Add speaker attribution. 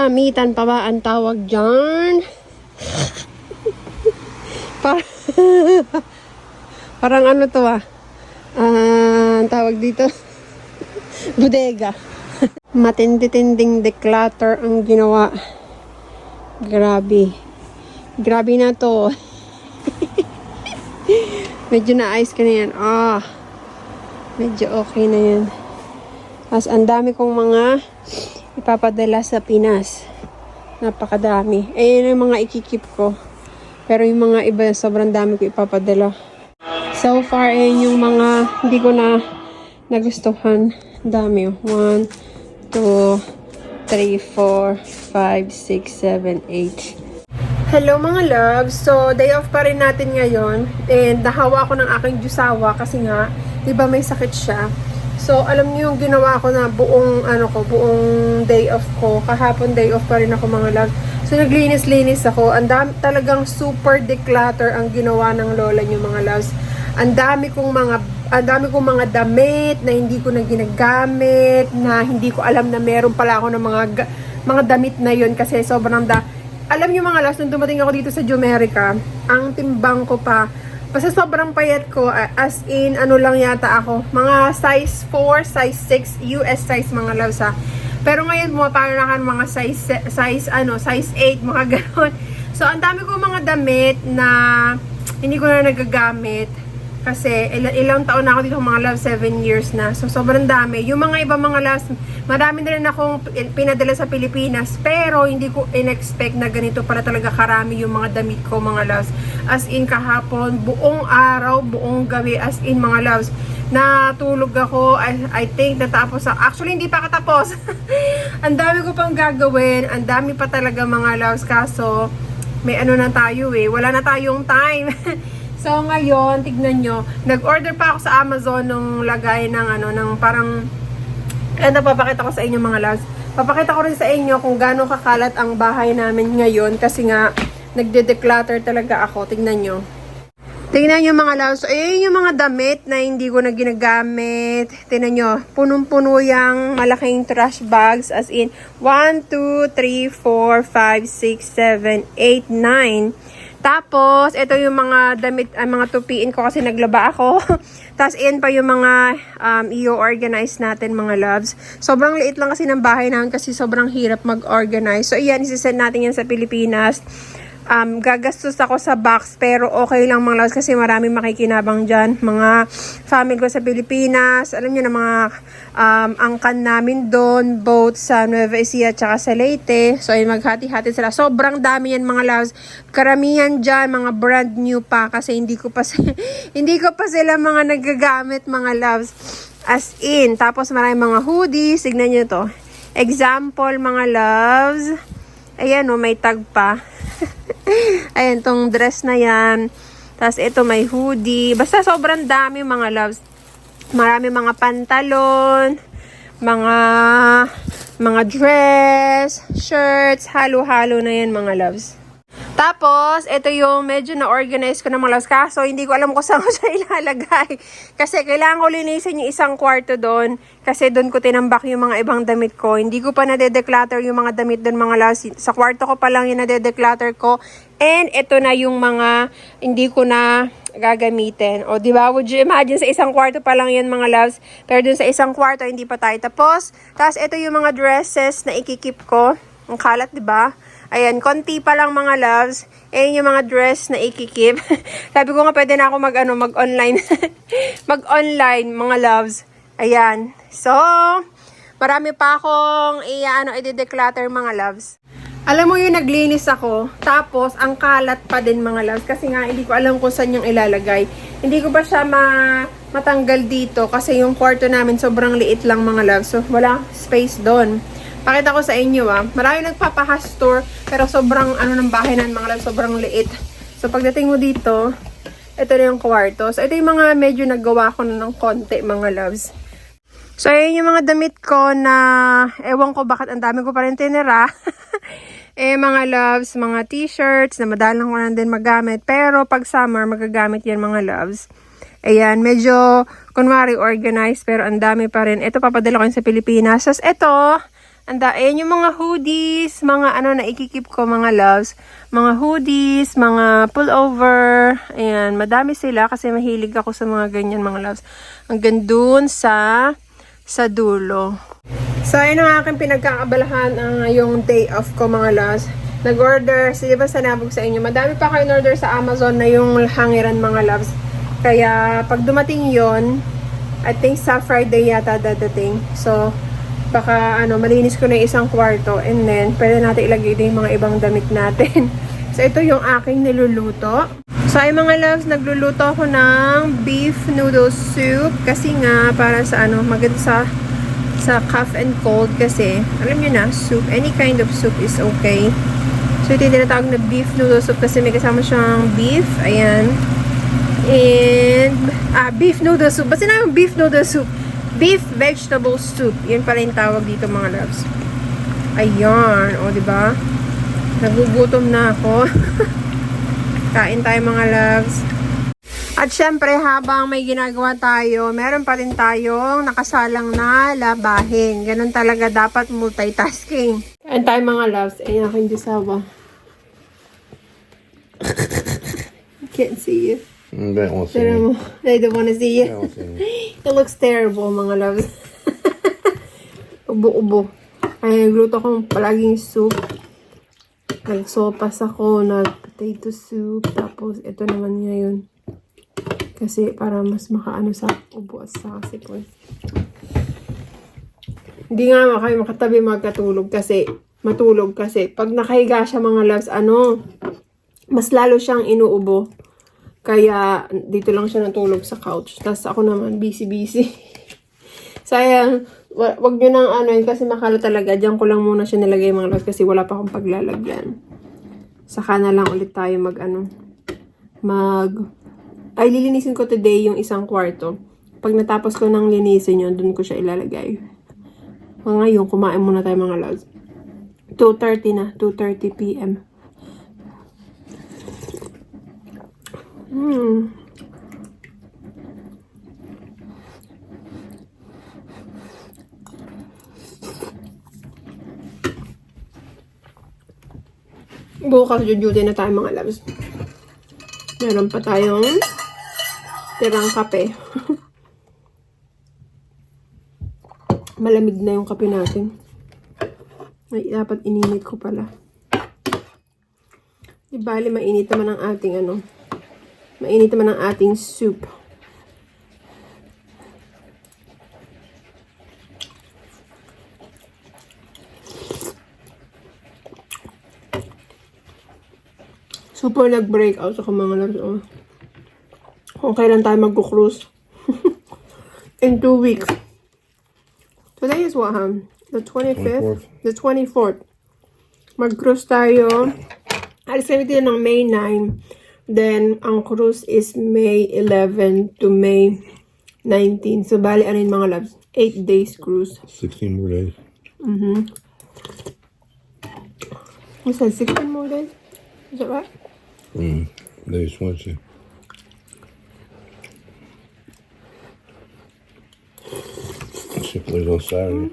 Speaker 1: Damitan pa ba ang tawag dyan? Par Parang ano to ah. Ah, ang tawag dito. Bodega. Matindi-tinding declutter ang ginawa. Grabe. Grabe na to. Medyo na-ice ka na yan. Ah. Medyo okay na yan. As ang dami kong mga ipapadala sa Pinas. Napakadami. Ayan yung mga ikikip ko. Pero yung mga iba, sobrang dami ko ipapadala. So far, ayan yung mga hindi ko na nagustuhan. Dami. 1, 2, 3, 4, 5, 6, 7, 8. Hello mga loves! So, day off pa rin natin ngayon. And nahawa ko ng aking jusawa kasi nga, di ba may sakit siya. So, alam niyo yung ginawa ko na buong, ano ko, buong day off ko. Kahapon day off pa rin ako mga loves. So, naglinis-linis ako. Ang dami, talagang super declutter ang ginawa ng lola niyo mga loves. Ang dami kong mga ang dami kong mga damit na hindi ko na ginagamit, na hindi ko alam na meron pala ako ng mga ga- mga damit na yon kasi sobrang da alam niyo mga last, nung dumating ako dito sa Jumerica, ang timbang ko pa, basta sobrang payat ko, as in, ano lang yata ako, mga size 4, size 6, US size mga loves. Pero ngayon, pumapalo na kan mga size, size, ano, size 8, mga ganon. So, ang dami ko mga damit na hindi ko na nagagamit. Kasi il- ilang taon na ako dito, mga love, 7 years na. So, sobrang dami. Yung mga iba mga last, marami na rin akong pi- pinadala sa Pilipinas. Pero, hindi ko in-expect na ganito pala talaga karami yung mga damit ko, mga loves. As in, kahapon, buong araw, buong gabi, as in, mga loves. Natulog ako, I, I think natapos ako. Actually, hindi pa katapos. ang dami ko pang gagawin. Ang dami pa talaga mga loves. Kaso, may ano na tayo eh. Wala na tayong time. so, ngayon, tignan nyo. Nag-order pa ako sa Amazon nung lagay ng ano, ng parang ano, papakita ko sa inyo mga loves. Papakita ko rin sa inyo kung gaano kakalat ang bahay namin ngayon kasi nga nagde-declutter talaga ako. Tignan nyo. Tingnan nyo mga loves. Ayun yung mga damit na hindi ko na ginagamit. Tingnan nyo. Punong-puno yung malaking trash bags. As in, 1, 2, 3, 4, 5, 6, 7, 8, 9. Tapos, ito yung mga damit, ah, mga tupiin ko kasi naglaba ako. Tapos, in pa yung mga um, i-organize natin mga loves. Sobrang liit lang kasi ng bahay namin kasi sobrang hirap mag-organize. So, iyan, isisend natin yan sa Pilipinas um, gagastos ako sa box pero okay lang mga loves kasi marami makikinabang dyan. Mga family ko sa Pilipinas, alam nyo na mga um, angkan namin doon, both sa Nueva Ecija at sa Leyte. So ay maghati-hati sila. Sobrang dami yan mga loves. Karamihan dyan, mga brand new pa kasi hindi ko pa, hindi ko pa sila mga nagagamit mga loves. As in, tapos marami mga hoodies, tignan nyo to. Example mga loves. Ayan o, may tag pa. Ayan, tong dress na yan. Tapos ito may hoodie. Basta sobrang dami mga loves. Marami mga pantalon, mga mga dress, shirts, halo-halo na yan mga loves. Tapos, ito yung medyo na-organize ko ng mga loves. Kaso, hindi ko alam kung saan ko siya ilalagay. Kasi, kailangan ko linisin yung isang kwarto doon. Kasi, doon ko tinambak yung mga ibang damit ko. Hindi ko pa nade-declutter yung mga damit doon mga loves. Sa kwarto ko pa lang yung nade-declutter ko. And, ito na yung mga hindi ko na gagamitin. O, di ba? Would you imagine sa isang kwarto pa lang yan mga loves? Pero dun sa isang kwarto, hindi pa tayo tapos. Tapos, ito yung mga dresses na ikikip ko. Ang kalat, di ba? Ayan, konti pa lang mga loves. Ayan yung mga dress na ikikip. Sabi ko nga pwede na ako mag, ano, mag-online. mag-online, mga loves. Ayan. So, marami pa akong i-ano, i-declutter mga loves. Alam mo yung naglinis ako, tapos ang kalat pa din mga loves kasi nga hindi ko alam kung saan yung ilalagay. Hindi ko pa siya ma matanggal dito kasi yung kwarto namin sobrang liit lang mga loves. So wala space doon. Pakita ko sa inyo ah. Marami nagpapahastor pero sobrang ano ng bahay ng mga loves, sobrang liit. So pagdating mo dito, ito na yung kwarto. So ito yung mga medyo naggawa ko na ng konti mga loves. So, ayun yung mga damit ko na ewan ko bakit ang dami ko pa rin tinira. eh, mga loves, mga t-shirts na madalang ko na din magamit. Pero, pag summer, magagamit yan mga loves. Ayan, medyo, kunwari, organized, pero ang dami pa rin. Ito, papadala ko yun sa Pilipinas. Tapos, ito, Anda, ayan yung mga hoodies, mga ano na ikikip ko, mga loves. Mga hoodies, mga pullover. Ayan, madami sila kasi mahilig ako sa mga ganyan, mga loves. Hanggang dun sa, sa dulo. So, ayun ang aking pinagkakabalahan ang yung day off ko, mga loves. Nag-order, so, di ba sanabog sa inyo, madami pa kayo order sa Amazon na yung hangiran, mga loves. Kaya, pag dumating yon I think sa Friday yata dadating. So, baka ano, malinis ko na yung isang kwarto and then pwede natin ilagay din yung mga ibang damit natin. so, ito yung aking niluluto. So, ay mga loves, nagluluto ako ng beef noodle soup kasi nga para sa ano, maganda sa sa cough and cold kasi alam niyo na, soup, any kind of soup is okay. So, ito yung tinatawag na beef noodle soup kasi may kasama siyang beef. Ayan. And, ah, beef noodle soup. Basta namin beef noodle soup. Beef vegetable soup. Yun pala yung tawag dito mga loves. Ayan. O, ba? Nagugutom na ako. Kain tayo mga loves. At syempre, habang may ginagawa tayo, meron pa rin tayong nakasalang na labahin. Ganun talaga dapat multitasking. Kain tayo mga loves. Ayan aking disawa. Can't see you.
Speaker 2: Mm, They won't see
Speaker 1: Pero mo, I don't wanna see
Speaker 2: me.
Speaker 1: It looks terrible, mga loves. Ubo-ubo. Ay, nagluto ko palaging soup. Nagsopas ako, nag-potato soup. Tapos, ito naman ngayon. Kasi, para mas makaano sa ubo at sa sipon. Hindi nga kayo makatabi magkatulog kasi, matulog kasi, pag nakahiga siya mga loves, ano, mas lalo siyang inuubo. Kaya, dito lang siya natulog sa couch. Tapos ako naman, busy-busy. Sayang, wa- wag nyo nang ano yun kasi makala talaga. Diyan ko lang muna siya nilagay mga loves kasi wala pa akong paglalagyan. Saka na lang ulit tayo mag ano, mag, ay lilinisin ko today yung isang kwarto. Pag natapos ko nang linisin yun, dun ko siya ilalagay. Ngayon, kumain muna tayo mga loves. 2.30 na, 2.30 p.m. Hmm. Bukas jujuti na tayo mga loves. Meron pa tayong tirang kape. Malamig na yung kape natin. Ay, dapat ininit ko pala. Di bali, mainit naman ang ating ano. Mainit naman ang ating soup. Super nag-break out ako mga loves. Oh. Kung kailan tayo mag-cruise. In two weeks. Today is what, huh? The 25th?
Speaker 2: 24th.
Speaker 1: The 24th. Mag-cruise tayo. Alis kami dito ng May 9. Then, ang cruise is May 11 to May 19. So, bali, ano yun mga loves? 8 days cruise.
Speaker 2: 16 more days.
Speaker 1: You said 16 more days? Is that right?
Speaker 2: Mm. Today's Wednesday. Ship leaves on Saturday.